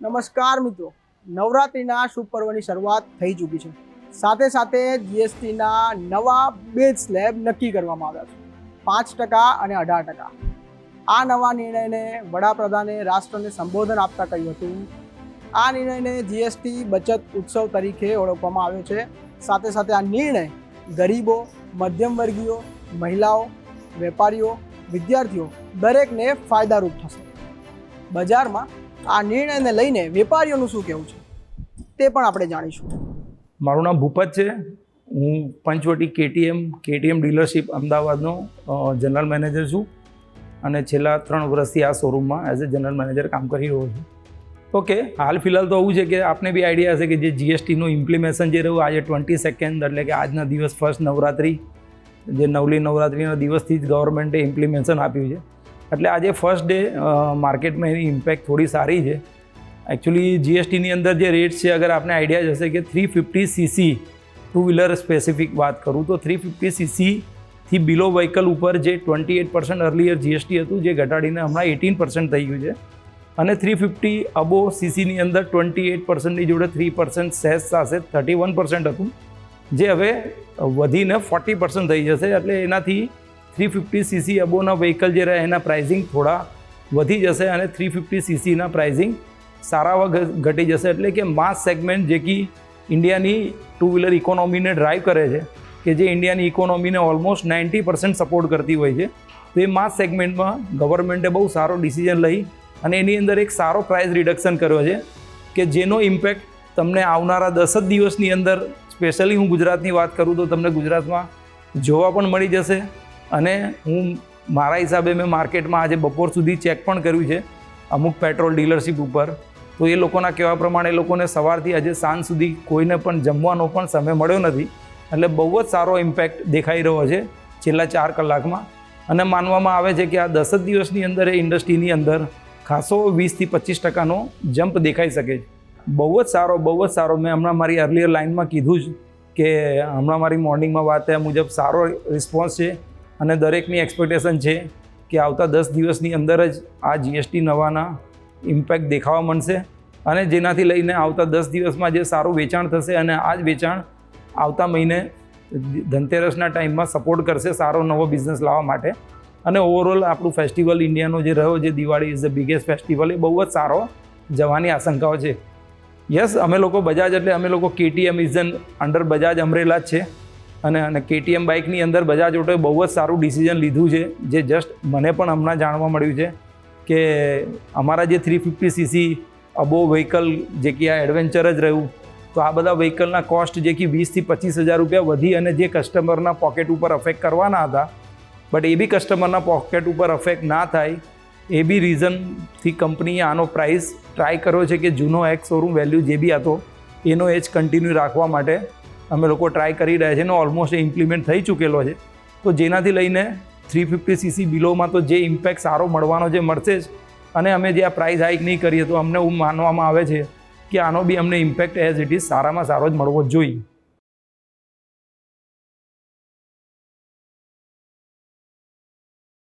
નમસ્કાર મિત્રો. નવરાત્રિના શુભ પર્વની શરૂઆત થઈ ચૂકી છે. સાથે સાથે જીએસટીના નવા બેઝ સ્લેબ નક્કી કરવામાં આવ્યા છે. પાંચ ટકા અને અઢાર ટકા. આ નવા નિર્ણયને વડાપ્રધાને રાષ્ટ્રને સંબોધન આપતા કહ્યું હતું. આ નિર્ણયને જીએસટી બચત ઉત્સવ તરીકે ઓળખવામાં આવ્યો છે. સાથે સાથે આ નિર્ણય ગરીબો, મધ્યમ વર્ગીયો, મહિલાઓ, વેપારીઓ, વિદ્યાર્થીઓ દરેકને ફાયદારૂપ થશે. બજારમાં આ નિર્ણયને લઈને વેપારીઓનું શું કહેવું છે? તે પણ આપણે જાણીશું. મારું નામ ભૂપત છે. હું પંચવટી કેટીએમ કેટીએમ ડીલરશીપ અમદાવાદનો જનરલ મેનેજર છું. અને છેલ્લા ત્રણ વર્ષથી આ શોરૂમમાં એઝ એ જનરલ મેનેજર કામ કરી રહ્યો છું. ઓકે, હાલ ફિલહાલ તો આવું છે કે આપને બી આઈડિયા હશે કે જે જીએસટીનું ઇમ્પ્લિમેશન જે રહ્યું, આજે ટ્વેન્ટી સેકન્ડ એટલે કે આજના દિવસ ફર્સ્ટ નવરાત્રિ, જે નવલી નવરાત્રિના દિવસથી જ ગવર્મેન્ટે ઇમ્પ્લિમેશન આપ્યું છે. એટલે આજે ફર્સ્ટ ડે માર્કેટમાં એની ઇમ્પેક્ટ થોડી સારી છે. એકચ્યુઅલી જીએસટીની અંદર જે રેટ છે, અગર આપને આઈડિયા જ હશે કે three fifty CC two wheeler specific વાત કરું, તો થ્રી ફિફ્ટી સીસીથી બિલો વ્હીકલ ઉપર જે twenty eight percent earlier GST હતું, જે ઘટાડીને હમણાં એટીન પર્સન્ટ થઈ ગયું છે. અને થ્રી ફિફ્ટી અબો સીસીની અંદર ટ્વેન્ટી એટ પર્સન્ટની જોડે થ્રી પર્સન્ટ સેસ સાથે થર્ટી વન પર્સન્ટ હતું, જે હવે વધીને ફોર્ટી પર્સન્ટ થઈ જશે. એટલે એનાથી થ્રી ફિફ્ટી સીસી અબોના વ્હીકલ જે રહે, એના પ્રાઇઝિંગ થોડા વધી જશે અને થ્રી ફિફ્ટી સીસીના પ્રાઇઝિંગ સારાવા ઘટી જશે. એટલે કે માસ સેગમેન્ટ જે કે ઇન્ડિયાની ટુ વ્હીલર ઇકોનોમીને ડ્રાઈવ કરે છે, કે જે ઇન્ડિયાની ઇકોનોમીને ઓલમોસ્ટ નાઇન્ટી પર્સન્ટ સપોર્ટ કરતી હોય છે, તો એ માસ સેગમેન્ટમાં ગવર્મેન્ટે બહુ સારો ડિસિઝન લઈ અને એની અંદર એક સારો પ્રાઇસ રિડક્શન કર્યો છે, કે જેનો ઇમ્પેક્ટ તમને આવનારા દસ જ દિવસની અંદર સ્પેશિયલી હું ગુજરાતની વાત કરું તો તમને ગુજરાતમાં જોવા પણ મળી જશે. અને હું મારા હિસાબે મેં માર્કેટમાં આજે બપોર સુધી ચેક પણ કર્યું છે અમુક પેટ્રોલ ડીલરશીપ ઉપર. તો એ લોકોના કહેવા પ્રમાણે એ લોકોને સવારથી આજે સાંજ સુધી કોઈને પણ જમવાનો પણ સમય મળ્યો નથી. એટલે બહુ જ સારો ઇમ્પેક્ટ દેખાઈ રહ્યો છે છેલ્લા ચાર કલાકમાં. અને માનવામાં આવે છે કે આ દસ જ દિવસની અંદર એ ઇન્ડસ્ટ્રીની અંદર ખાસો વીસથી પચીસ ટકાનો જમ્પ દેખાઈ શકે છે. બહુ જ સારો, બહુ જ સારો. મેં હમણાં મારી અર્લિયર લાઇનમાં કીધું જ કે હમણાં મારી મોર્નિંગમાં વાત થયા મુજબ સારો રિસ્પોન્સ છે. અને દરેકની એક્સપેક્ટેશન છે કે આવતા દસ દિવસની અંદર જ આ જીએસટી નવાના ઇમ્પેક્ટ દેખાવા મળશે અને જેનાથી લઈને આવતા દસ દિવસમાં જે સારું વેચાણ થશે અને આ જ વેચાણ આવતા મહિને ધનતેરસના ટાઈમમાં સપોર્ટ કરશે સારો નવો બિઝનેસ લાવવા માટે. અને ઓવરઓલ આપણું ફેસ્ટિવલ ઇન્ડિયાનો જે રહ્યો છે Diwali is the biggest festival એ બહુ જ સારો જવાની આશંકાઓ છે. યસ અમે લોકો બજાજ એટલે અમે લોકો KTM is under Bajaj umbrella જ છે. અને અને કેટીએમ બાઇકની અંદર બજાજ ઓટોએ બહુ જ સારું ડિસિઝન લીધું છે, જે જસ્ટ મને પણ હમણાં જાણવા મળ્યું છે કે અમારા જે three fifty CC above vehicle જે કે આ એડવેન્ચર જ રહ્યું, તો આ બધા વ્હીકલના કોસ્ટ જે કે વીસથી પચીસ હજાર રૂપિયા વધી અને જે કસ્ટમરના પોકેટ ઉપર અફેક્ટ કરવાના હતા બટ એ બી કસ્ટમરના પોકેટ ઉપર અફેક્ટ ના થાય, એ બી રીઝનથી કંપનીએ આનો પ્રાઇસ ટ્રાય કર્યો છે કે જૂનો એક્સ શોરૂમ વેલ્યુ જે બી હતો, એનો એજ કન્ટિન્યુ રાખવા માટે અમે લોકો ટ્રાય કરી રહ્યા છે અને ઓલમોસ્ટ ઇમ્પ્લિમેન્ટ થઈ ચૂકેલો છે. તો જેનાથી લઈને થ્રી ફિફ્ટી સીસી બિલોમાં તો જે ઇમ્પેક્ટ સારો મળવાનો જે મળશે જ. અને અમે જે આ પ્રાઇસ હાઇક નહીં કરીએ તો અમને એવું માનવામાં આવે છે કે આનો બી અમને ઇમ્પેક્ટ એઝ ઇટ ઇઝ સારામાં સારો જ મળવો જોઈએ.